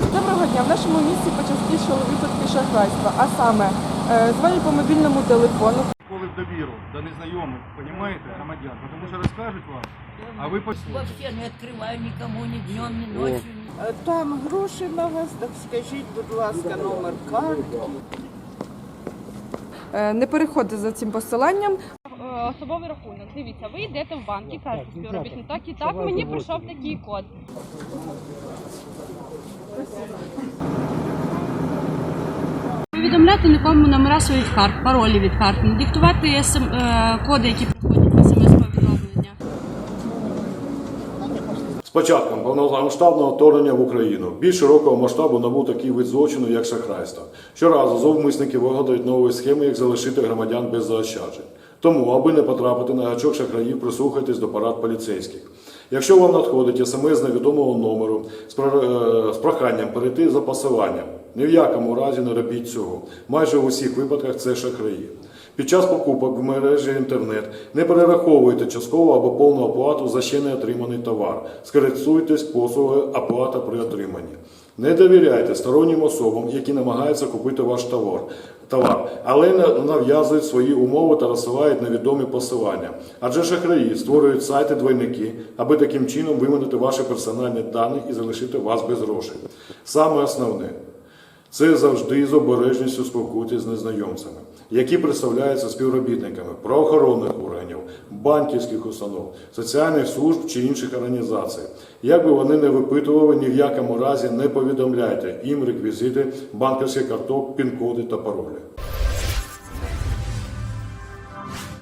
в нашому місті почастішали випадки шахрайства, а саме е, дзвонять по мобільному телефону, Коли в довіру до незнайомих, понімаєте, громадян, тому що розкажуть вам, а ви послухайте. Вообще не открываю никому ни днем, ни ночью. Е, Там гроші на вас, так скажіть, будь ласка, номер картки. Е, не переходьте за цим посиланням. Е, особовий рахунок. Дивіться, ви йдете в банк і кажете співробітник, так і так мені прийшов такий код. Повідомляти нікому номера своїх карт, паролі від карт, не диктувати СМ, е, коди, які приходять в смс-повідомлення. З початком повномасштабного вторгнення в Україну більш широкого масштабу набув такий вид злочину, як шахрайство. Щоразу зловмисники вигадують нові схеми, як залишити громадян без заощаджень. Тому, аби не потрапити на гачок шахраїв, прислухайтесь до порад поліцейських. Якщо вам надходить смс з невідомого номеру е, з проханням перейти за посиланням, ні в якому разі не робіть цього. Майже у всіх випадках це шахраї. Під час покупок в мережі інтернет не перераховуйте часткову або повну оплату за ще не отриманий товар. Скористуйтесь послугою оплата при отриманні. Не довіряйте стороннім особам, які намагаються купити ваш товар, товар, але нав'язують свої умови та розсилають невідомі посилання. Адже шахраї створюють сайти двойники, аби таким чином виманити ваші персональні дані і залишити вас без грошей. Саме основне. Це завжди з обережністю спілкуйтесь з незнайомцями, які представляються співробітниками правоохоронних органів, банківських установ, соціальних служб чи інших організацій. Як би вони не випитували, ні в якому разі не повідомляйте їм реквізити банківських карток, пін-коди та паролі.